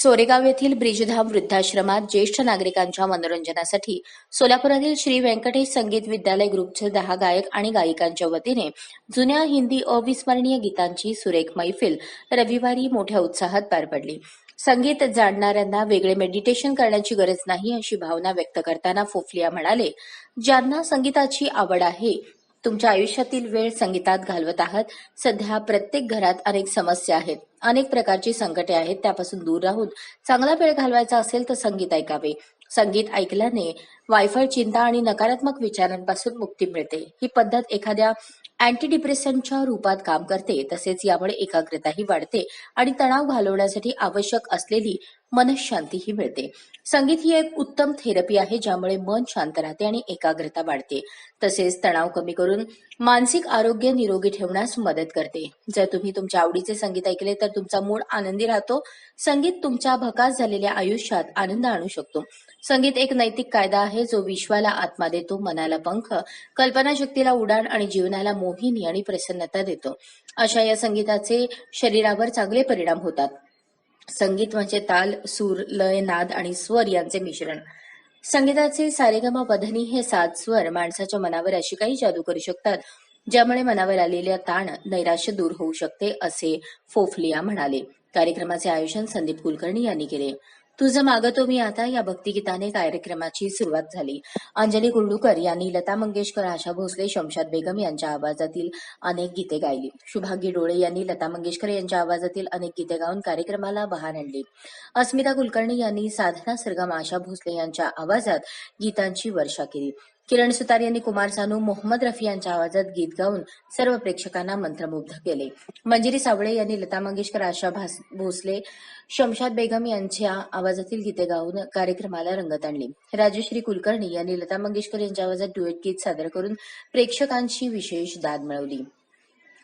सोरेगाव येथील ब्रिजधाम वृद्धाश्रमात ज्येष्ठ नागरिकांच्या मनोरंजनासाठी सोलापुरातील श्री व्यंकटेश संगीत विद्यालय ग्रुपचे दहा गायक आणि गायिकांच्या वतीने जुन्या हिंदी अविस्मरणीय गीतांची सुरेख मैफिल रविवारी मोठ्या उत्साहात पार पडली. संगीत जाणणाऱ्यांना वेगळे मेडिटेशन करण्याची गरज नाही अशी भावना व्यक्त करताना फोफलिया म्हणाले ज्यांना संगीताची आवड आहे तुमच्या आयुष्यातील वेळ संगीतात घालवत आहात. सध्या प्रत्येक घरात अनेक समस्या आहेत. अनेक प्रकारची संकटे आहेत. त्यापासून दूर राहून चांगला वेळ घालवायचा असेल तर संगीत ऐकावे. संगीत ऐकल्याने वायफळ चिंता आणि नकारात्मक विचारांपासून मुक्ती मिळते. ही पद्धत एखाद्या अँटी डिप्रेशनच्या रूपात काम करते. तसेच यामुळे एकाग्रताही वाढते आणि तणाव घालवण्यासाठी आवश्यक असलेली मनशांतीही मिळते. संगीत ही एक उत्तम थेरपी आहे ज्यामुळे मन शांत राहते आणि एकाग्रता वाढते. तसेच तणाव कमी करून मानसिक आरोग्य निरोगी ठेवण्यास मदत करते. जर तुम्ही तुमच्या आवडीचे संगीत ऐकले तर तुमचा मूड आनंदी राहतो. संगीत तुमच्या भकास झालेल्या आयुष्यात आनंद आणू शकतो. संगीत एक नैतिक कायदा आहे. आहे जो विश्वाला आत्मा देतो मनाला पंख कल्पनाशक्तीला उडाण आणि जीवनाला मोहिनी आणि प्रसन्नता देतो. अशा या संगीताचे शरीरावर चांगले परिणाम होतात. संगीत म्हणजे ताल सूर लय नाद आणि स्वर यांचे मिश्रण. संगीताचे सारेगमा वधनी हे सात स्वर माणसाच्या मनावर अशी काही जादू करू शकतात ज्यामुळे मनावर आलेल्या ताण नैराश्य दूर होऊ शकते असे फोफलिया म्हणाले. कार्यक्रमाचे आयोजन संदीप कुलकर्णी यांनी केले. तुझं मागतो मी आता या भक्तिगीताने कार्यक्रमाची सुरुवात झाली. अंजली कुर्डूकर यांनी लता मंगेशकर आशा भोसले शमशाद बेगम यांच्या आवाजातील अनेक गीते गायली. शुभागी डोळे यांनी लता मंगेशकर यांच्या आवाजातील अनेक गीते गाऊन कार्यक्रमाला बहार आणली. अस्मिता कुलकर्णी यांनी साधना सरगम आशा भोसले यांच्या आवाजात गीतांची वर्षा केली. किरण सुतार यांनी कुमार सानू मोहम्मद रफी यांच्या आवाजात गीत गाऊन सर्व प्रेक्षकांना मंत्रमुग्ध केले. मंजिरी सावळे यांनी लता मंगेशकर आशा भास- भोसले शमशाद बेगम यांच्या आवाजातील गीते गाऊन कार्यक्रमाला रंगत आणली. राजश्री कुलकर्णी यांनी लता मंगेशकर यांच्या आवाजात डुएट गीत सादर करून प्रेक्षकांची विशेष दाद मिळवली.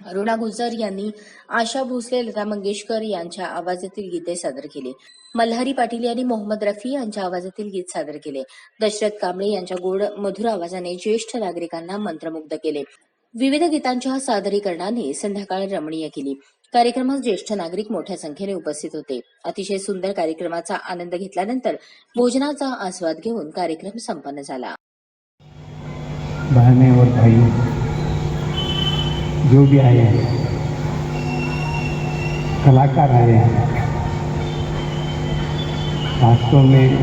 अरुणा गुजर यांनी आशा भोसले लता मंगेशकर यांच्या आवाजातील गीते सादर केली. मल्हारी पाटील यांनी मोहम्मद रफी यांच्या आवाजातील गीत सादर केले. दशरथ कांबळे यांच्या गोड मधुर आवाजाने ज्येष्ठ नागरिकांना मंत्रमुग्ध केले. विविध गीतांच्या सादरीकरणाने संध्याकाळ रमणीय केली. कार्यक्रमात ज्येष्ठ नागरिक मोठ्या संख्येने उपस्थित होते. अतिशय सुंदर कार्यक्रमाचा आनंद घेतल्यानंतर भोजनाचा आस्वाद घेऊन कार्यक्रम संपन्न झाला. जो भी आए हैं, कलाकार आए हैं, वास्तव में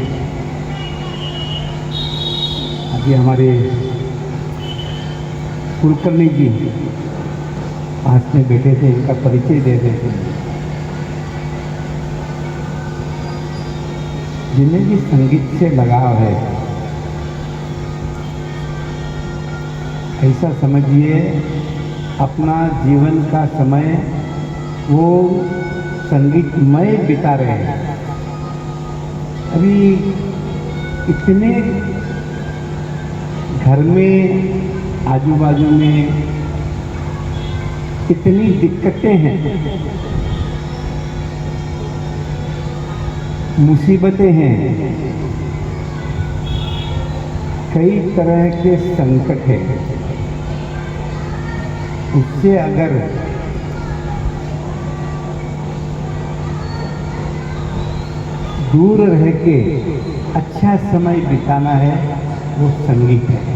अभी हमारे कुलकर्णी जी पास में बैठे थे, इनका परिचय दे रहे थे। जिन्हें भी संगीत से लगाव है, ऐसा समझिए अपना जीवन का समय वो संगीतमय बिता रहे हैं। अभी इतने घर में आजू बाजू में इतनी दिक्कतें हैं। मुसीबतें हैं। कई तरह के संकट हैं। उससे अगर दूर रह के अच्छा समय बिताना है वो संगीत है।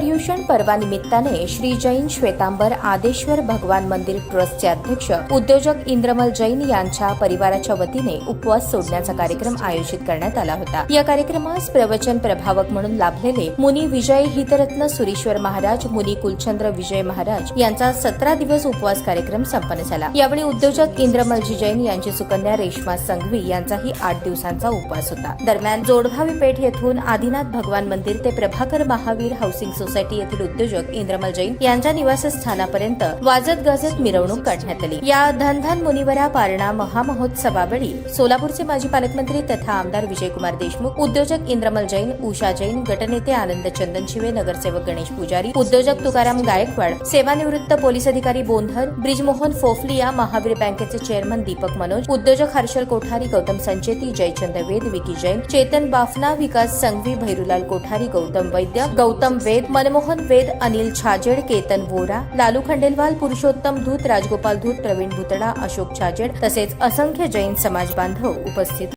पर्युषण पर्वानिमित्ताने श्री जैन श्वेतांबर आदेश्वर भगवान मंदिर ट्रस्टचे अध्यक्ष उद्योजक इंद्रमल जैन यांच्या परिवाराच्या वतीने उपवास सोडण्याचा कार्यक्रम आयोजित करण्यात आला होता. या कार्यक्रमास प्रवचन प्रभावक म्हणून लाभलेले मुनी विजय हितरत्न सुरेश्वर महाराज मुनी कुलचंद्र विजय महाराज यांचा सतरा दिवस उपवास कार्यक्रम संपन्न झाला. यावेळी उद्योजक इंद्रमलजी जैन यांची सुकन्या रेश्मा संघवी यांचाही आठ दिवसांचा उपवास होता. दरम्यान जोडभावी पेठ येथून आदिनाथ भगवान मंदिर ते प्रभाकर महावीर हाऊसिंग सोसायटी येथील उद्योजक इंद्रमल जैन यांच्या निवासस्थानापर्यंत वाजत गाजत मिरवणूक काढण्यात आली. या धनधन मुनिवरा पारणा महामहोत्सवावेळी सोलापूरचे माजी पालकमंत्री तथा आमदार विजयकुमार देशमुख उद्योजक इंद्रमल जैन उषा जैन गटनेते आनंद चंदन शिवे नगरसेवक गणेश पुजारी उद्योजक तुकाराम गायकवाड सेवानिवृत्त पोलीस अधिकारी बोंधर ब्रिजमोहन फोफलिया महावीर बँकेचे चेअरमन दीपक मनोज उद्योजक हर्षल कोठारी गौतम संचेती जयचंद वेद विकी जैन चेतन बाफना विकास संघवी भैरुलाल कोठारी गौतम वैद्य गौतम वेद मनमोहन वेद अनिल छाजेड केतन वोरा लालू खंडेलवाल पुरुषोत्तम धूत राजगोपाल धूत प्रवीण भुतडा अशोक छाजेड तसेच असंख्य जैन समाज बांधव उपस्थित.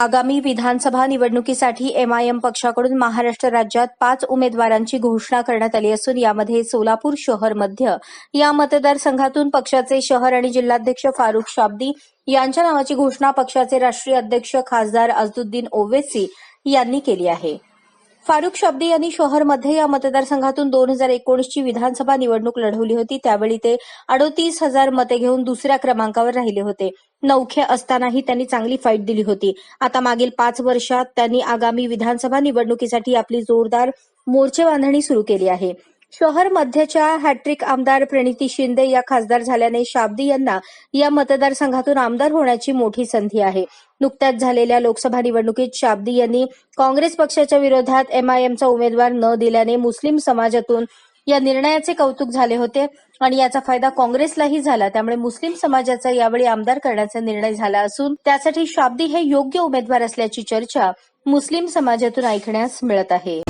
आगामी विधानसभा निवडणुकीसाठी एमआयएम पक्षाकडून महाराष्ट्र राज्यात पाच उमेदवारांची घोषणा करण्यात आली असून यामध्ये सोलापूर शहर मध्य या मतदारसंघातून पक्षाचे शहर आणि जिल्हाध्यक्ष फारुख शाब्दी यांच्या नावाची घोषणा पक्षाचे राष्ट्रीय अध्यक्ष खासदार अजदुद्दीन ओवेसी यांनी केली आहे. फारुख शब्दी यांनी शहरमध्ये या मतदारसंघातून दोन हजार एकोणीसची विधानसभा निवडणूक लढवली होती. त्यावेळी ते अडोतीस हजार मते घेऊन दुसऱ्या क्रमांकावर राहिले होते. नौखे असतानाही त्यांनी चांगली फाईट दिली होती. आता मागील पाच वर्षात त्यांनी आगामी विधानसभा निवडणुकीसाठी आपली जोरदार मोर्चे बांधणी सुरू केली आहे. शहर मध्यच्या हॅट्रिक आमदार प्रणिती शिंदे या खासदार झाल्याने शाब्दी यांना या मतदारसंघातून आमदार होण्याची मोठी संधी आहे. नुकत्याच झालेल्या लोकसभा निवडणुकीत शाब्दी यांनी काँग्रेस पक्षाच्या विरोधात एमआयएमचा उमेदवार न दिल्याने मुस्लिम समाजातून या निर्णयाचे कौतुक झाले होते आणि याचा फायदा काँग्रेसलाही झाला. त्यामुळे मुस्लिम समाजाचा यावेळी आमदार करण्याचा निर्णय झाला असून त्यासाठी शाब्दी हे योग्य उमेदवार असल्याची चर्चा मुस्लिम समाजातून ऐकण्यास मिळत आहे.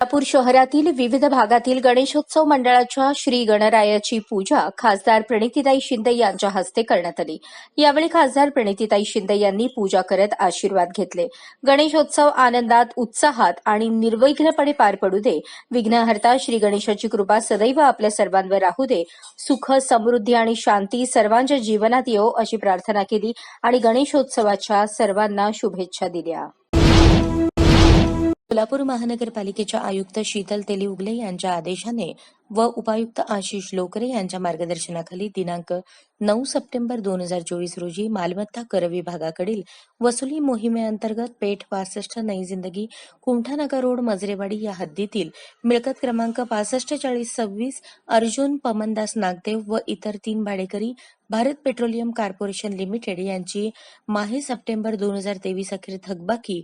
सोलापूर शहरातील विविध भागातील गणेशोत्सव मंडळाच्या श्री गणरायाची पूजा खासदार प्रणितीताई शिंदे यांच्या हस्ते करण्यात आली. यावेळी खासदार प्रणितीताई शिंदे यांनी पूजा करत आशीर्वाद घेतले. गणेशोत्सव आनंदात उत्साहात आणि निर्विघ्नपणे पार पडू दे. विघ्नहर्ता श्री गणेशाची कृपा सदैव आपल्या सर्वांवर राहू दे. सुख समृद्धी आणि शांती सर्वांच्या जीवनात येवो अशी प्रार्थना केली आणि गणेशोत्सवाच्या सर्वांना शुभेच्छा दिल्या. सोलापूर महानगरपालिकेच्या आयुक्त शीतल तेली उगले यांच्या आदेशाने व उपायुक्त आशिष लोकरे यांच्या मार्गदर्शनाखाली दिनांक नऊ सप्टेंबर दोन हजार चोवीस रोजी मालमत्ता कर विभागाकडील वसुली मोहिमेअंतर्गत पेठ पासष्ट नई जिंदगी कुमठानगर रोड मजरेवाडी या हद्दीतील मिळकत क्रमांक पासष्ट चाळीस सव्वीस अर्जुन पमनदास नागदेव व इतर तीन भाडेकरी भारत पेट्रोलियम कॉर्पोरेशन लिमिटेड यांची माहे सप्टेंबर दोन हजार तेवीस अखेर थकबाकी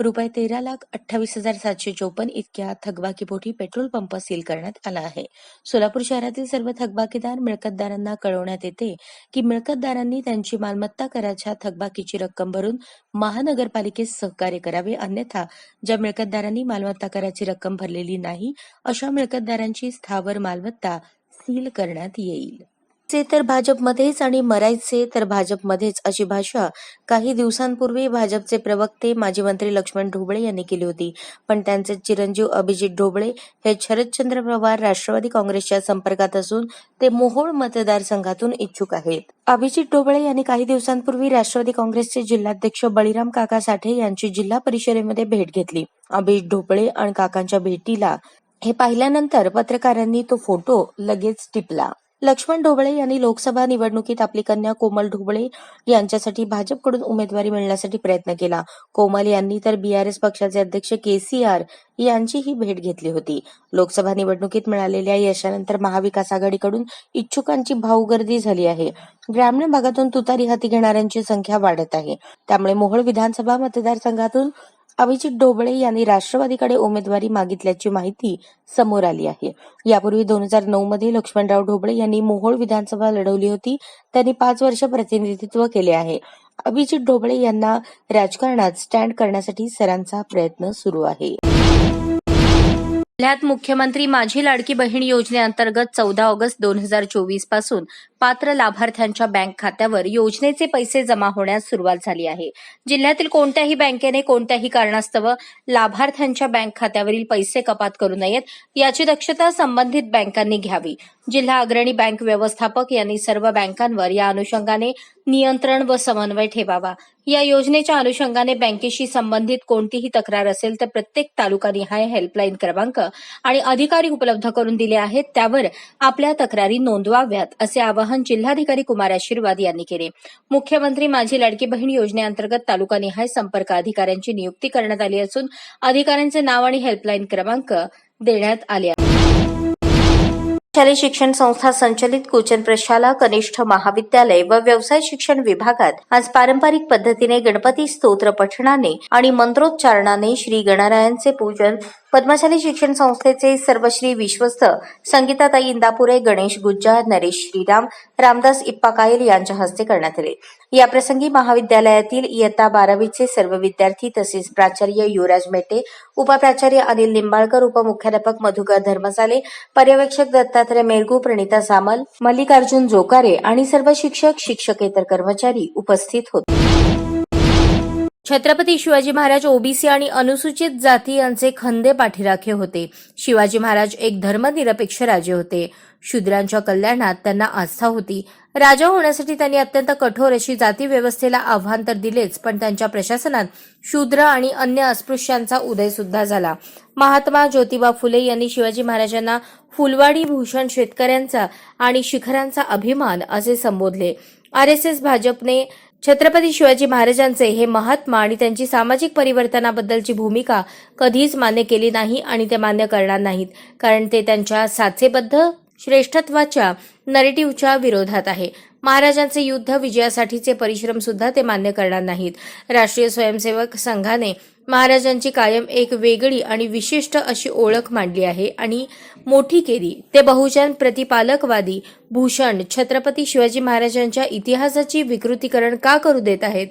रुपये तेरा लाख अठ्ठावीस हजार सातशे चोपन्न इतक्या थकबाकीपोटी पेट्रोल पंप सील करण्यात आला आहे. सोलापूर शहरातील सर्व थकबाकीदार मिळकतदारांना कळवण्यात येते की मिळकतदारांनी त्यांची मालमत्ता कराच्या थकबाकीची रक्कम भरून महानगरपालिकेस सहकार्य करावे अन्यथा ज्या मिळकतदारांनी मालमत्ता कराची रक्कम भरलेली नाही अशा मिळकतदारांची स्थावर मालमत्ता सील करण्यात येईल. चे तर भाजपमध्येच आणि मरायचे तर भाजपमध्येच अशी भाषा काही दिवसांपूर्वी भाजपचे प्रवक्ते माजी मंत्री लक्ष्मण ढोबळे यांनी केली होती. पण त्यांचे चिरंजीव अभिजित ढोबळे हे शरदचंद्र पवार राष्ट्रवादी काँग्रेसच्या संपर्कात असून ते मोहोळ मतदारसंघातून इच्छुक आहेत. अभिजित ढोबळे यांनी काही दिवसांपूर्वी राष्ट्रवादी काँग्रेसचे जिल्हाध्यक्ष बळीराम काका साठे यांची जिल्हा परिषदेमध्ये भेट घेतली. अभिजित ढोबळे आणि काकांच्या भेटीला हे पाहिल्यानंतर पत्रकारांनी तो फोटो लगेच टिपला. लक्ष्मण ढोबळे यांनी लोकसभा निवडणुकीत आपली कन्या कोमल ढोबळे यांच्यासाठी भाजपकडून उमेदवारी मिळण्यासाठी प्रयत्न केला. कोमल यांनी तर बीआरएस पक्षाचे अध्यक्ष के सी आर यांचीही भेट घेतली होती. लोकसभा निवडणुकीत मिळालेल्या यशानंतर महाविकास आघाडीकडून इच्छुकांची भाऊगर्दी झाली आहे. ग्रामीण भागातून तुतारी हाती घेणाऱ्यांची संख्या वाढत आहे. त्यामुळे मोहोळ विधानसभा मतदारसंघातून अभिजित ढोबळे यांनी राष्ट्रवादीकडे उमेदवारी मागितल्याची माहिती समोर आली आहे. यापूर्वी दोन हजार नऊ मध्ये लक्ष्मणराव ढोबळे यांनी मोहोळ विधानसभा लढवली होती. त्यांनी पाच वर्ष प्रतिनिधित्व केले आहे. अभिजित ढोबळे यांना राजकारणात स्टँड करण्यासाठी सरांचा प्रयत्न सुरू आहे. जिल्ह्यात मुख्यमंत्री माझी लाडकी बहीण योजनेअंतर्गत चौदा ऑगस्ट दोन हजार चोवीसपासून पात्र लाभार्थ्यांच्या बँक खात्यावर योजनेचे पैसे जमा होण्यास सुरुवात झाली आहे. जिल्ह्यातील कोणत्याही बँकेने कोणत्याही कारणास्तव लाभार्थ्यांच्या बँक खात्यावरील पैसे कपात करू नयेत याची दक्षता संबंधित बँकांनी घ्यावी. जिल्हा अग्रणी बँक व्यवस्थापक यांनी सर्व बँकांवर या अनुषंगाने नियंत्रण व समन्वय ठेवावा. या योजनेच्या अनुषंगाने बँकेशी संबंधित कोणतीही तक्रार असेल तर प्रत्येक तालुकानिहाय हेल्पलाईन क्रमांक आणि अधिकारी उपलब्ध करून दिले आहेत. त्यावर आपल्या तक्रारी नोंदवाव्यात असे आवाहन जिल्हाधिकारी कुमार आशीर्वाद यांनी केले. मुख्यमंत्री माझी लाडकी बहीण योजनेअंतर्गत तालुकानिहाय संपर्क अधिकाऱ्यांची नियुक्ती करण्यात आली असून अधिकाऱ्यांचे नाव आणि हेल्पलाईन क्रमांक देण्यात आले आहेत. शालेय शिक्षण संस्था संचलित कुचन प्रशाला कनिष्ठ महाविद्यालय व व्यवसाय शिक्षण विभागात आज पारंपरिक पद्धतीने गणपती स्तोत्र पठणाने आणि मंत्रोच्चारणाने श्री गणरायांचे पूजन पद्मशाली शिक्षण संस्थेचे सर्वश्री विश्वस्त संगीताताई इंदापुरे गणेश गुज्जा नरेश श्रीराम रामदास इप्पा कायल यांच्या हस्ते करण्यात आले. याप्रसंगी महाविद्यालयातील इयत्ता बारावीचे सर्व विद्यार्थी तसेच प्राचार्य युवराज मेटे उपप्राचार्य अनिल निंबाळकर उपमुख्याध्यापक मधुकर धर्मसाले पर्यवेक्षक दत्तात्रय मेरगू प्रणिता सामल मल्लिकार्जुन जोकारे आणि सर्व शिक्षक शिक्षकेतर कर्मचारी उपस्थित होते. छत्रपती शिवाजी महाराज ओबीसी आणि अनुसूचित जाती यांचे खंदे पाठीराखे होते. शिवाजी महाराज एक धर्मनिरपेक्ष राजे होते. शूद्रांच्या कल्याणात त्यांना आस्था होती. राजा होण्यासाठी त्यांनी अत्यंत कठोर अशी जाती व्यवस्थेला आव्हान तर दिलेच पण त्यांच्या प्रशासनात शूद्र आणि अन्य अस्पृश्यांचा उदय सुद्धा झाला. महात्मा ज्योतिबा फुले यांनी शिवाजी महाराजांना फुलवाडी भूषण शेतकऱ्यांचा आणि शिखरांचा अभिमान असे संबोधले. आर एस एस भाजपने छत्रपती शिवाजी महाराजांचे हे महात्मा आणि त्यांची सामाजिक परिवर्तनाबद्दलची भूमिका कधीच मान्य केली नाही आणि ते मान्य करणार नाहीत. कारण ते त्यांच्या साचेबद्ध श्रेष्ठत्वाच्या नरेटिव्हच्या विरोधात आहे. महाराजांचे युद्ध विजयासाठीचे परिश्रम सुद्धा ते मान्य करणार नाहीत. राष्ट्रीय स्वयंसेवक संघाने महाराजांची कायम एक वेगळी आणि विशिष्ट अशी ओळख मांडली आहे आणि मोठी केली. ते बहुजन प्रतिपालकवादी भूषण छत्रपती शिवाजी महाराजांच्या इतिहासाची विकृतीकरण का करू देत आहेत?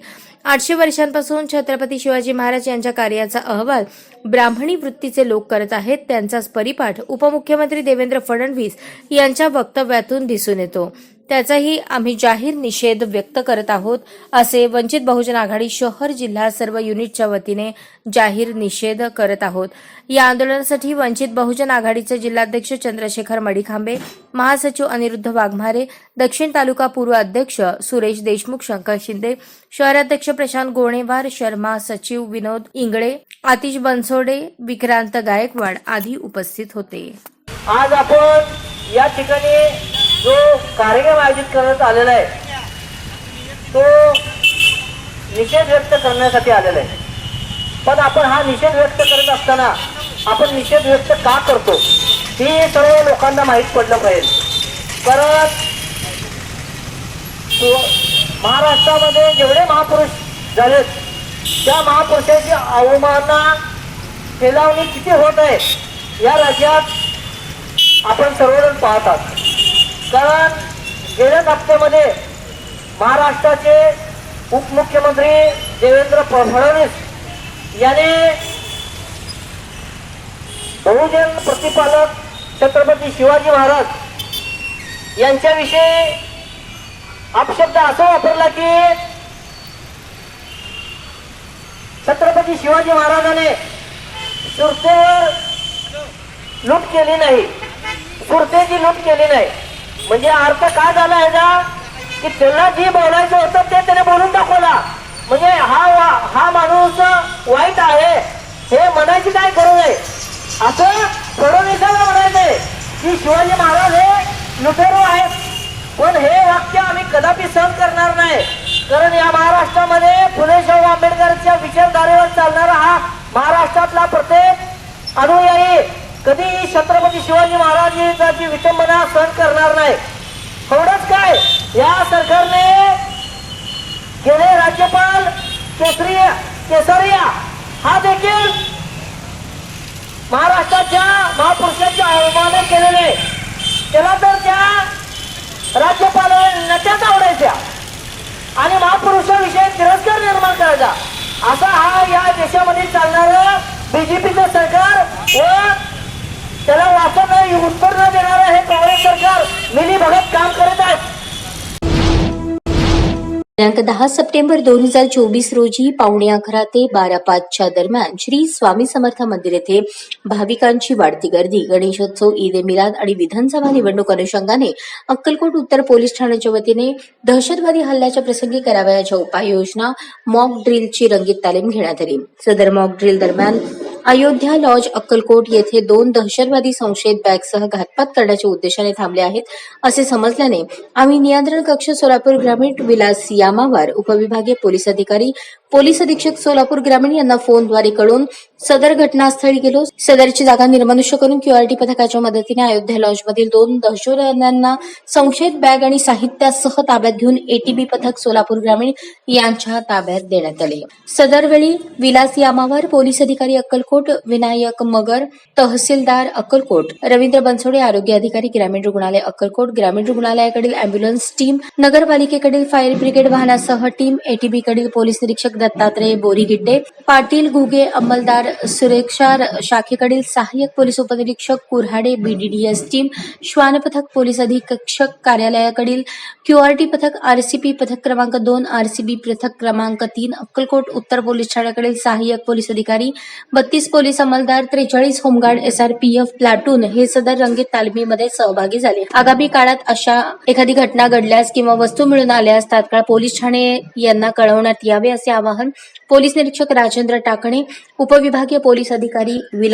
आठशे वर्षांपासून छत्रपती शिवाजी महाराज यांच्या कार्याचा अहवाल ब्राह्मणी वृत्तीचे लोक करत आहेत त्यांचाच परिपाठ उपमुख्यमंत्री देवेंद्र फडणवीस यांच्या वक्तव्यातून दिसून येतो. त्याचाही आम्ही जाहीर निषेध व्यक्त करत आहोत असे वंचित बहुजन आघाडी शहर जिल्हा सर्व युनिटच्या वतीने जाहीर निषेध करत आहोत. या आंदोलनासाठी वंचित बहुजन आघाडीचे जिल्हाध्यक्ष चंद्रशेखर मडिखांबे महासचिव अनिरुद्ध वाघमारे दक्षिण तालुका पूर्व अध्यक्ष सुरेश देशमुख शंकर शिंदे शहराध्यक्ष प्रशांत गोणेवार शर्मा सचिव विनोद इंगळे आतिश बनसोडे विक्रांत गायकवाड आदी उपस्थित होते. आज आपण या ठिकाणी जो कार्यक्रम आयोजित करण्यात आलेला आहे तो निषेध व्यक्त करण्यासाठी आलेला आहे. पण आपण हा निषेध व्यक्त करत असताना आपण निषेध व्यक्त का करतो? ही सर्व लोकांना माहीत पडलं पाहिजे. परत महाराष्ट्रामध्ये जेवढे महापुरुष झालेत त्या महापुरुषाची अवमानना फेलावणी किती होत आहे या राज्यात आपण सर्वजण पाहतात कारण गेल्याच हप्त्यामध्ये महाराष्ट्राचे उपमुख्यमंत्री देवेंद्र फडणवीस याने बहुजन प्रतिपालक छत्रपती शिवाजी महाराज यांच्याविषयी अपशब्द असा वापरला की छत्रपती शिवाजी महाराजाने सुरतेवर लूट केली नाही. सुरतेची लूट केली नाही. म्हणजे अर्थ काय झाला ह्याचा? की त्याला जे बोलायचं होतं ते त्याने बोलून दाखवला. म्हणजे हा हा माणूस वाईट आहे. हे म्हणायची काय गरज आहे? असं फडणवीसाला म्हणायचंय की शिवाजी महाराज हे लुटेरू आहेत. पण हे वाक्य आम्ही कदापि सहन करणार नाही. कारण या महाराष्ट्रामध्ये फुले शाहू आंबेडकरच्या विचारधारेवर चालणारा हा महाराष्ट्रातला प्रत्येक अनुयायी कधीही छत्रपती शिवाजी महाराजांची विटंबना सहन करणार नाही. एवढंच काय? या सरकारने गेले राज्यपाल केसरी केसरिया. हा देखील महाराष्ट्राच्या महापुरुषांचे अवमान केलेले त्याला तर त्या राज्यपाल नट्याच आवडायच्या आणि महापुरुषाविषयी तिरस्कार निर्माण करायचा. असा हा या देशामध्ये चालणारं बीजेपीचं सरकार व त्याला वाचन उत्तर न देणारं हे काँग्रेस सरकार मिली भगत काम करत आहेत दिनांक दहा सप्टेंबर दोन हजार चोवीस रोजी पावणे अकरा ते बारा पाचच्या दरम्यान श्री स्वामी समर्थ मंदिर येथे भाविकांची वाढती गर्दी. गणेशोत्सव ईद ए मिलाद आणि विधानसभा निवडणूक अनुषंगाने अक्कलकोट उत्तर पोलीस ठाण्याच्या वतीने दहशतवादी हल्ल्याच्या प्रसंगी करावयाच्या उपाययोजना मॉक ड्रिलची रंगीत तालीम घेण्यात आली. सदर मॉक ड्रिल दरम्यान अयोध्या लॉज अक्कलकोट येथे दोन दहशतवादी संशयित बॅगसह घातपात करण्याच्या उद्देशाने थांबले आहेत. असे समजल्याने आम्ही नियंत्रण कक्ष सोलापूर ग्रामीण विलास यामावार उपविभागीय पोलीस अधिकारी पोलीस अधीक्षक सोलापूर ग्रामीण यांना फोनद्वारे कळून सदर घटनास्थळी गेलो. सदरची जागा निर्मनुष्य करून क्यूआरटी पथकाच्या मदतीने अयोध्या लॉन्चमधील दोन दहशतवाद्यांना संशयित बॅग आणि साहित्यासह ताब्यात घेऊन एटीबी पथक सोलापूर ग्रामीण यांच्या ताब्यात देण्यात आले. सदर वेळी विलास यामावर पोलीस अधिकारी अक्कलकोट विनायक मगर तहसीलदार अक्कलकोट रवींद्र बनसोडे आरोग्य अधिकारी ग्रामीण रुग्णालय अक्कलकोट ग्रामीण रुग्णालयाकडील अँब्युलन्स टीम नगरपालिकेकडील फायर ब्रिगेड वाहनासह टीम एटीबी कडील पोलीस निरीक्षक दत्तात्रय बोरीगिड्डे पाटील घुगे अंमलदार सुरक्षा शाखेकडील सहाय्यक पोलीस उपनिरीक्षक कुऱ्हाडे बीडीडीएस टीम श्वान पथक पोलीस अधीक्षक कार्यालयाकडील क्यूआरटी पथक आरसीपी पथक क्रमांक दोन आरसीबी पथक क्रमांक तीन अक्कलकोट उत्तर पोलीस ठाण्याकडील सहाय्यक पोलीस अधिकारी बत्तीस पोलीस अंमलदार त्रेचाळीस होमगार्ड एसआरपीएफ प्लाटून हे सदर रंगीत तालमीमध्ये सहभागी झाले. आगामी काळात अशा एखादी घटना घडल्यास किंवा वस्तू मिळून आल्यास तात्काळ पोलीस ठाणे यांना कळवण्यात यावे असे आवाहन पोलीस निरीक्षक राजेंद्र टाकणे विभागीय पोलीस अधिकारी विला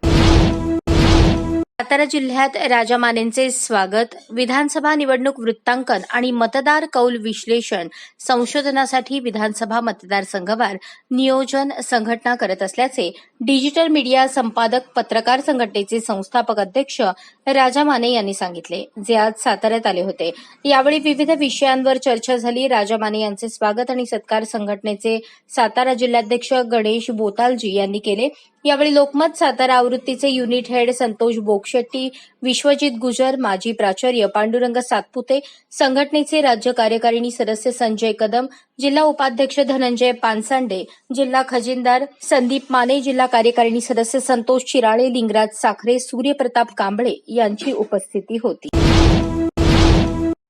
सातारा जिल्ह्यात राजा मानेंचे स्वागत. विधानसभा निवडणूक वृत्तांकन आणि मतदार कौल विश्लेषण संशोधनासाठी विधानसभा मतदारसंघावर नियोजन संघटना करत असल्याचे डिजिटल मीडिया संपादक पत्रकार संघटनेचे संस्थापक अध्यक्ष राजा माने यांनी सांगितले जे आज साताऱ्यात आले होते. यावेळी विविध विषयांवर चर्चा झाली. राजा माने यांचे स्वागत आणि सत्कार संघटनेचे सातारा जिल्हाध्यक्ष गणेश बोतालजी यांनी केले. यावेळी लोकमत सातारा आवृत्तीचे युनिट हेड संतोष बोगशेट्टी विश्वजित गुजर माजी प्राचार्य पांडुरंग सातपुते संघटनेचे राज्य कार्यकारिणी सदस्य संजय कदम जिल्हा उपाध्यक्ष धनंजय पानसांडे जिल्हा खजिनदार संदीप माने जिल्हा कार्यकारिणी सदस्य संतोष चिराळे लिंगराज साखरे सूर्यप्रताप कांबळे यांची उपस्थिती होती.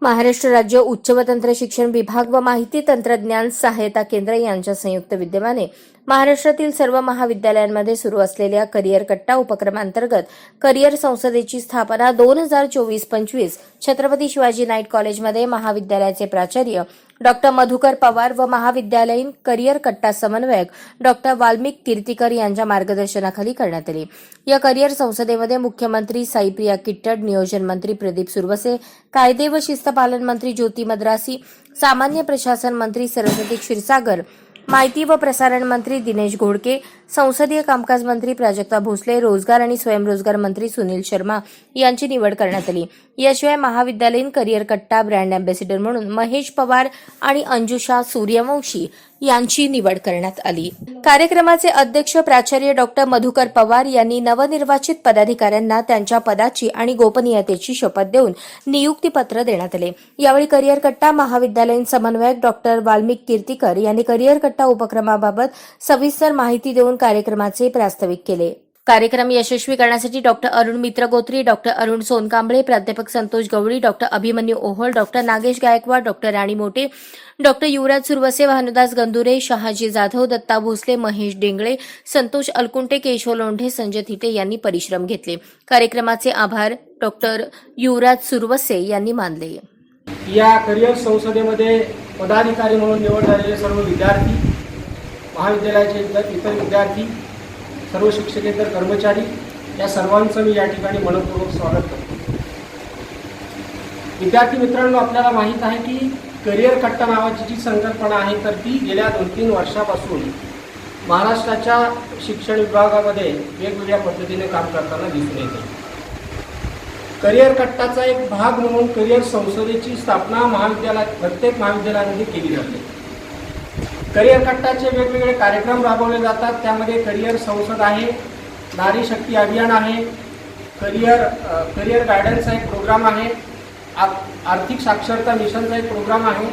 महाराष्ट्र राज्य उच्च व तंत्र शिक्षण विभाग व माहिती तंत्रज्ञान सहायता केंद्र यांच्या संयुक्त विद्यमाने महाराष्ट्रातील सर्व महाविद्यालयांमध्ये सुरू असलेल्या करिअर कट्टा उपक्रमांतर्गत करिअर संसदेची स्थापना दोन हजार चोवीस पंचवीस छत्रपती शिवाजी नाईट कॉलेजमध्ये महाविद्यालयाचे प्राचार्य डॉक्टर मधुकर पवार व महाविद्यालयीन करिअर कट्टा समन्वयक डॉक्टर वाल्मिक कीर्तीकर यांच्या मार्गदर्शनाखाली करण्यात आली. या करिअर संसदेमध्ये मुख्यमंत्री साईप्रिया किट्टड नियोजन मंत्री प्रदीप सुरवसे कायदे व शिस्तपालन मंत्री ज्योती मद्रासी सामान्य प्रशासन मंत्री सरस्वती क्षीरसागर माहिती व प्रसारण मंत्री दिनेश घोडके संसदीय कामकाज मंत्री प्राजक्ता भोसले रोजगार आणि स्वयंरोजगार मंत्री सुनील शर्मा यांची निवड करण्यात आली. याशिवाय महाविद्यालयीन करिअर कट्टा ब्रँड अँबॅसिडर म्हणून महेश पवार आणि अंजुषा सूर्यवंशी यांची निवड करण्यात आली. कार्यक्रमाचे अध्यक्ष प्राचार्य डॉक्टर मधुकर पवार यांनी नवनिर्वाचित पदाधिकाऱ्यांना त्यांच्या पदाची आणि गोपनीयतेची शपथ देऊन नियुक्तीपत्र देण्यात आले. यावेळी करिअर कट्टा महाविद्यालयीन समन्वयक डॉक्टर वाल्मिक कीर्तीकर यांनी करिअर कट्टा उपक्रमाबाबत सविस्तर माहिती देऊन कार्यक्रमाचे प्रास्ताविक केले. कार्यक्रम यशस्वी करण्यासाठी डॉक्टर अरुण मित्र गोत्री डॉक्टर अरुण सोनकांबळे प्राध्यापक Santosh Gawali doctor Abhimanyu Ohol doctor Nagesh Gaikwad doctor Rani Mote doctor Yuvraj Suravase Bhanudas Gandure Shahaji Jadhav Datta Bhosale Mahesh Dengale Santosh Alkunte Keshav Londhe Sanjay Thite यांनी परिश्रम घेतले. कार्यक्रमाचे आभार डॉक्टर युवराज सुरवसे यांनी मानले. या करिअर संसदेमध्ये पदाधिकारी म्हणून निवड झालेले सर्व विद्यार्थी महाविद्यालयाचे इतर इतर विद्यार्थी सर्व शिक्षकेतर कर्मचारी या सर्वांचं मी या ठिकाणी मनपूर्वक स्वागत करतो. विद्यार्थी मित्रांनो आपल्याला माहीत आहे की करिअर कट्टा नावाची जी संकल्पना आहे तर ती गेल्या दोन तीन वर्षापासून महाराष्ट्राच्या शिक्षण विभागामध्ये वेगवेगळ्या पद्धतीने काम करताना दिसून येते. करिअर कट्टाचा एक भाग म्हणून करिअर संसदेची स्थापना महाविद्यालयात प्रत्येक महाविद्यालयामध्ये केली जाते. करिअर कट्टाचे वेगवेगळे कार्यक्रम राबवले जातात. त्यामध्ये करिअर संसद आहे नारी शक्ती अभियान आहे करिअर करिअर गायडन्सचा एक प्रोग्राम आहे आ- आर्थिक साक्षरता मिशनचा एक प्रोग्राम आहे.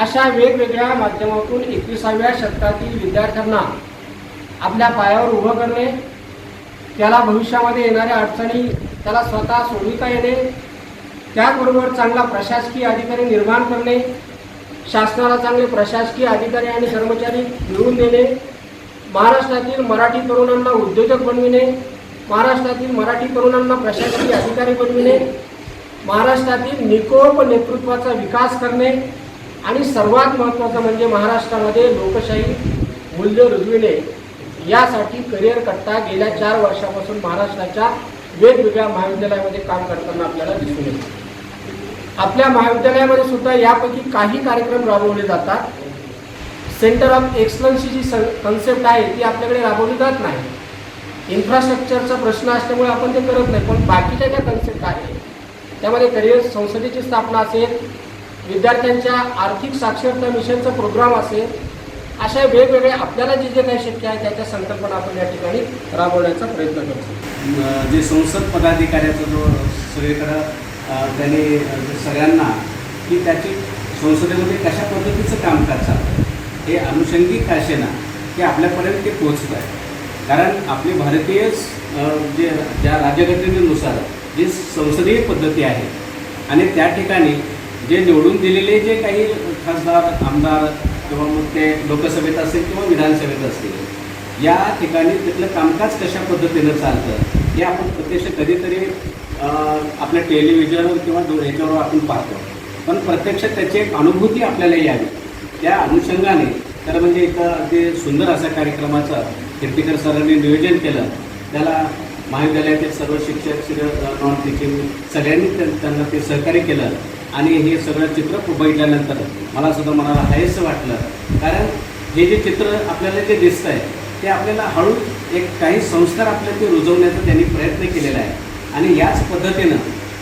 अशा वेगवेगळ्या माध्यमातून एकविसाव्या शतकातील विद्यार्थ्यांना आपल्या पायावर उभं करणे त्याला भविष्यामध्ये येणाऱ्या अडचणी त्याला स्वतः सोडविता येणे त्याचबरोबर चांगला प्रशासकीय अधिकारी निर्माण करणे शासनाला चांगले प्रशासकीय अधिकारी आणि कर्मचारी मिळवून देणे महाराष्ट्रातील मराठी तरुणांना उद्योजक बनविणे महाराष्ट्रातील मराठी तरुणांना प्रशासकीय अधिकारी बनविणे महाराष्ट्रातील निकोप नेतृत्वाचा विकास करणे आणि सर्वात महत्त्वाचं म्हणजे महाराष्ट्रामध्ये लोकशाही मूल्य रुजविणे. यासाठी करिअर कट्टा गेल्या चार वर्षापासून महाराष्ट्राच्या वेगवेगळ्या महाविद्यालयामध्ये काम करताना आपल्याला दिसून येते. आपल्या महाविद्यालयामध्ये सुद्धा यापैकी काही कार्यक्रम राबवले जातात. सेंटर ऑफ एक्सलन्सची जी कन्सेप्ट आहे ती आपल्याकडे राबवली जात नाही. इन्फ्रास्ट्रक्चरचा प्रश्न असल्यामुळे आपण ते करत नाही पण बाकीच्या ज्या कन्सेप्ट आहेत त्यामध्ये करिअर संसदेची स्थापना असेल विद्यार्थ्यांच्या आर्थिक साक्षरता मिशनचा प्रोग्राम असेल अशा वेगवेगळे आपल्याला जे जे काही शक्य आहे त्याच्या संकल्पना आपण या ठिकाणी राबवण्याचा प्रयत्न करतो. जे संसद पदाधिकाऱ्याचा जो सगळीकडं त्यांनी सगळ्यांना की त्याची संसदेमध्ये कशा पद्धतीचं कामकाज चालतं? हे अनुषंगिक काशेना की आपल्यापर्यंत ते पोचत आहे. कारण आपली भारतीय जे ज्या राज्यघटनेनुसार जी संसदीय पद्धती आहे आणि त्या ठिकाणी जे निवडून दिलेले जे काही खासदार आमदार किंवा मग ते लोकसभेत असतील किंवा विधानसभेत असतील या ठिकाणी तिथलं कामकाज कशा पद्धतीनं चालतं हे आपण प्रत्यक्ष कधीतरी आपल्या टेलिव्हिजनवर किंवा दो ह्याच्यावर आपण पाहतो. पण प्रत्यक्ष त्याची एक अनुभूती आपल्याला यावी. त्या अनुषंगाने तर म्हणजे एक अगदी सुंदर असा कार्यक्रमाचं कीर्तिकर सरांनी नियोजन केलं. त्याला महाविद्यालयातील सर्व शिक्षक श्री नॉन टीचिंग सगळ्यांनी त्यांना ते सहकार्य केलं. आणि हे सगळं चित्र बघितल्यानंतर मला सुद्धा मनाला हायसं वाटलं. कारण हे जे चित्र आपल्याला जे दिसतं आहे ते आपल्याला हळू एक काही संस्कार आपल्या ते रुजवण्याचा त्यांनी प्रयत्न केलेला आहे. आणि याच पद्धतीनं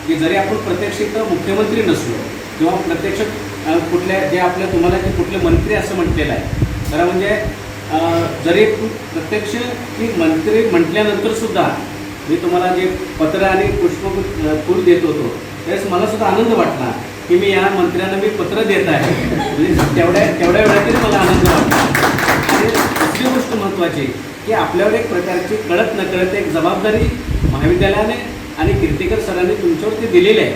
की जरी आपण प्रत्यक्ष इथं मुख्यमंत्री नसलो किंवा प्रत्यक्ष कुठल्या जे आपल्या तुम्हाला जे कुठले मंत्री असं म्हटलेलं आहे खरं म्हणजे जरी प्रत्यक्ष की मंत्री म्हटल्यानंतर सुद्धा मी तुम्हाला जे पत्र आणि पुष्प फूल देत होतो त्यावेळेस मला सुद्धा आनंद वाटला की मी या मंत्र्यांना मी पत्र देत आहे. म्हणजे तेवढ्या तेवढ्या वेळातच मला आनंद वाटला. आणि दुसरी गोष्ट महत्त्वाची की आपल्यावर एक प्रकारची कळत नकळत एक जबाबदारी महाविद्यालयाने आणि कीर्तिकर सरांनी तुमच्यावरती दिलेलं आहे.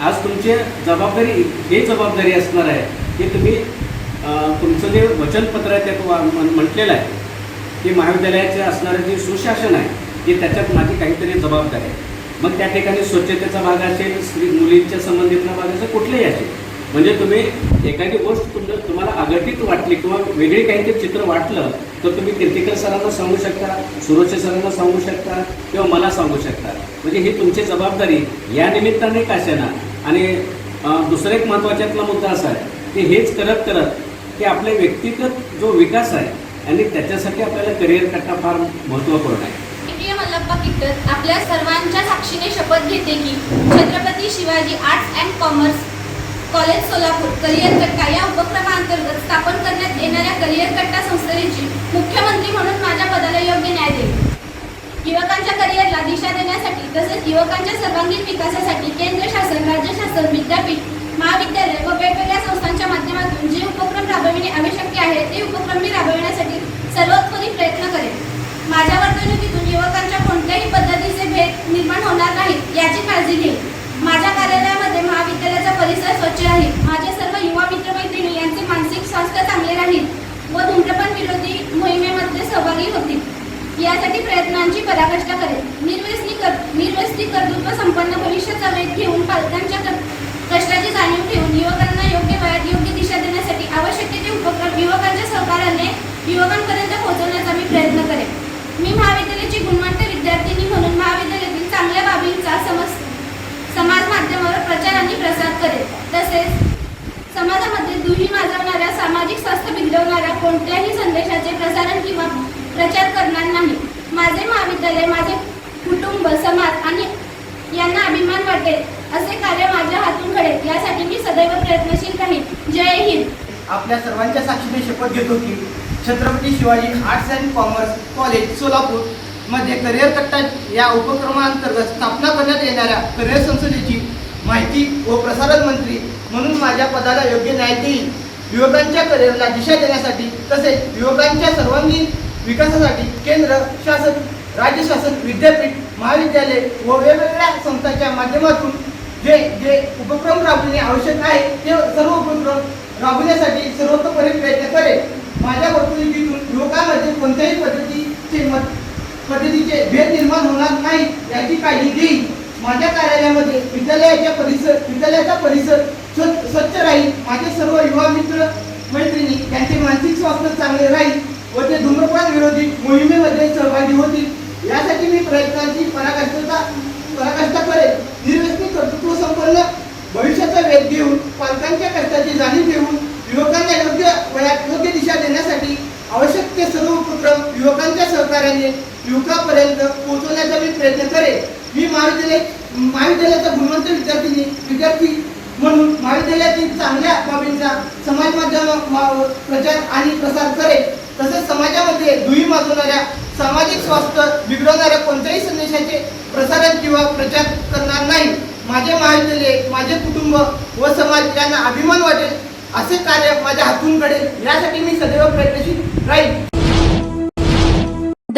आज तुमची जबाबदारी हे जबाबदारी असणार आहे की तुम्ही तुमचं जे वचनपत्र आहे त्यात वा- म्हटलेलं आहे. की महाविद्यालयाचे असणारं जे सुशासन आहे की त्याच्यात माझी काहीतरी जबाबदारी आहे. मग त्या ठिकाणी स्वच्छतेचा भाग असेल स्त्री मुलींच्या संबंधितला भाग असेल कुठलेही असेल म्हणजे तुम्ही एखादी गोष्ट तुम तुम्हाला अघटित वाटली किंवा वेगळी काहीतरी चित्र वाटलं तर तुम्ही कीर्तिकर सरांना सांगू शकता सुरक्षा सरांना सांगू शकता किंवा मला सांगू शकता. म्हणजे ही तुमची जबाबदारी या निमित्ताने काशाना आणि दुसरा एक महत्त्वाच्यातला मुद्दा असा आहे की हेच करत करत की आपल्या व्यक्तिगत जो विकास आहे आणि त्याच्यासाठी आपल्याला करिअर कट्टा फार महत्त्वपूर्ण आहे. मल्लप्पा किट्टर आपल्या सर्वांच्या साक्षीने शपथ घेते की Chhatrapati Shivaji arts and commerce college Solapur career कट्टा या उपक्रमांतर्गत स्थापन करण्यात येणाऱ्या करिअर कट्टा संस्थेची मुख्यमंत्री म्हणून माझ्या पदाला योग्य न्याय देईल. युवकांच्या करिअरला दिशा देण्यासाठी तसेच युवकांच्या सर्वांगीण विकासासाठी केंद्र शासन राज्य शासन विद्यापीठ महाविद्यालय व वेगवेगळ्या संस्थांच्या माध्यमातून जे उपक्रम राबविणे आवश्यक आहे ते उपक्रम मी राबविण्यासाठी सर्वोत्तरी प्रयत्न करेन. माझ्या वर्तणुकीतून युवकांच्या कोणत्याही पद्धतीचे भेद निर्माण होणार नाहीत याची काळजी घेईन माझ्या कार्यालयामध्ये महाविद्यालयाचा परिसर स्वच्छ राहील माझे सर्व युवा मित्रमैत्रिणी यांचे मानसिक स्वास्थ्य चांगले राहील व धूम्रपान विरोधी मोहिमेमध्ये सहभागी होतील यासाठी प्रयत्नांची पराकाष्ठा करेल निर्व्यसनी कर संपन्न भविष्याचा वेध घेऊन पालकांच्या कष्टाची जाणीव ठेवून युवकांना योग्य वयात योग्य दिशा देण्यासाठी आवश्यक ते उपक्रम युवकांच्या सहकार्याने युवकांपर्यंत पोहोचवण्याचा मी प्रयत्न करेन. मी महाविद्यालयाची गुणवंत विद्यार्थिनी म्हणून महाविद्यालयातील चांगल्या बाबींचा समज समाज माध्यमावर प्रचार आणि प्रसार करेल तसेच समाजामध्ये दुही माजवणाऱ्या सामाजिक स्वास्थ्य बिघडवणाऱ्या कोणत्याही संदेशाचे प्रसारण किंवा प्रचार करणार नाही. माझे महाविद्यालय माझे कुटुंब समाज आणि यांना अभिमान वाटेल. असे कार्य माझ्या हातून घडेल. यासाठी मी सदैव प्रयत्नशील राहील जय हिंद. आपल्या सर्वांच्या साक्षीने शपथ घेतो की Chhatrapati Shivaji arts and commerce college सोलापूरमध्ये करिअर कट्टा या उपक्रमांतर्गत स्थापना करण्यात येणाऱ्या करिअर संसदेची माहिती व प्रसारण मंत्री म्हणून माझ्या पदाला योग्य न्याय देईल. युवकांच्या करिअरला दिशा देण्यासाठी तसेच युवकांच्या सर्वांगीण विकासासाठी केंद्र शासन राज्य शासन विद्यापीठ महाविद्यालय व वेगवेगळ्या संस्थांच्या माध्यमातून जे जे उपक्रम राबविणे आवश्यक आहे ते सर्व उपक्रम राबविण्यासाठी सर्वतोपरी प्रयत्न करेल माझ्या प्रतिनिधीतून युवकांमध्ये कोणत्याही पद्धतीचे मत पद्धतीचे भेद निर्माण होणार नाही याची काळजी घेईल माझ्या कार्यालयामध्ये विद्यालयाच्या परिसर विद्यालयाचा परिसर स्वच्छ स्वच्छ राहील. माझे सर्व युवा मित्र मैत्रिणी यांचे मानसिक स्वास्थ्य चांगले राहील व ते धूम्रपान विरोधी मोहिमेमध्ये सहभागी होतील. यासाठी मी प्रयत्नांची पराकाष्ठता पराकाष्ठा करेल निर्व्यसनी कर्तृत्व संपन्न भविष्याचा वेध घेऊन पालकांच्या कष्टाची जाणीव ठेवून युवकांना योग्य वयात योग्य दिशा देण्यासाठी आवश्यक ते सर्व उपक्रम युवकांच्या सहकार्याने युवकापर्यंत पोहोचवण्याचा मी प्रयत्न करेन. मी महाविद्यालय महाविद्यालयाचा गुणवंत विद्यार्थी विद्यार्थी म्हणून महाविद्यालयातील चांगल्या बाबींचा समाज माध्यम प्रचार आणि प्रसार करेन. तसेच समाजामध्ये दुही माजवणाऱ्या सामाजिक स्वास्थ्य बिघडवणाऱ्या कोणत्याही संदेशाचे प्रसारण किंवा प्रचार करणार नाही. माझे महाविद्यालय माझे कुटुंब व समाज यांना अभिमान वाटेल असे कार्य माझ्या हातून घडेल. यासाठी मी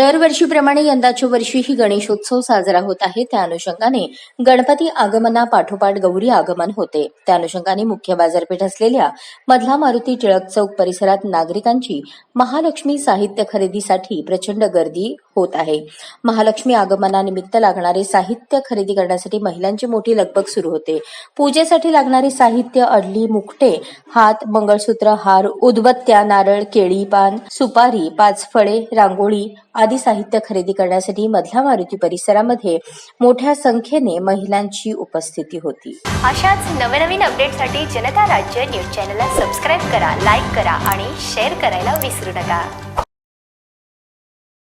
दरवर्षीप्रमाणे यंदाच्या वर्षीही गणेशोत्सव साजरा होत आहे. त्या अनुषंगाने गणपती आगमना पाठोपाठ गौरी आगमन होते. त्या अनुषंगाने मुख्य बाजारपेठ असलेल्या मधला मारुती टिळक चौक परिसरात नागरिकांची महालक्ष्मी साहित्य खरेदीसाठी प्रचंड गर्दी होत आहे. महालक्ष्मी आगमनानिमित्त लागणारे साहित्य खरेदी करण्यासाठी महिलांची मोठी लगबग सुरू होते. पूजेसाठी लागणारे साहित्य अडली मुकटे हात मंगळसूत्र हार उदबत्त्या नारळ केळी पान सुपारी पाच फळे रांगोळी आदी साहित्य खरेदी करण्यासाठी मधला मारुती परिसरामध्ये मोठ्या संख्येने महिलांची उपस्थिती होती. अशाच नवनवीन अपडेटसाठी जनता राज्य न्यूज चॅनलला सबस्क्राईब करा लाईक करा आणि शेअर करायला विसरू नका.